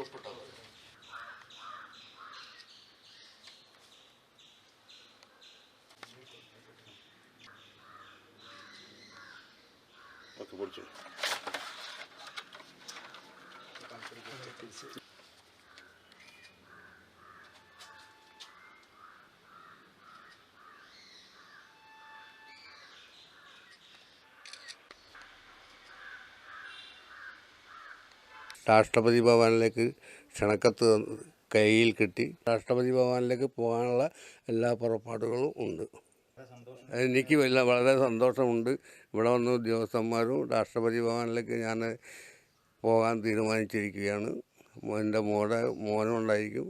लोग पटा हुआ है Okay, what do you രാഷ്ട്രപതി ഭവനിലേക്ക് ക്ഷണക്കത്ത് കയ്യിൽ കിട്ടി. രാഷ്ട്രപതി ഭവനിലേക്ക് പോകാനുള്ള എല്ലാ പുറപ്പാടുകളും ഉണ്ട്. എനിക്ക് വല്ല വളരെ സന്തോഷമുണ്ട്. ഇവിടെ വന്ന ഉദ്യോഗസ്ഥന്മാരും രാഷ്ട്രപതി ഭവനിലേക്ക് ഞാൻ പോകാൻ തീരുമാനിച്ചിരിക്കുകയാണ്. എന്റെ മോടെ മോനും ഉണ്ടായിരിക്കും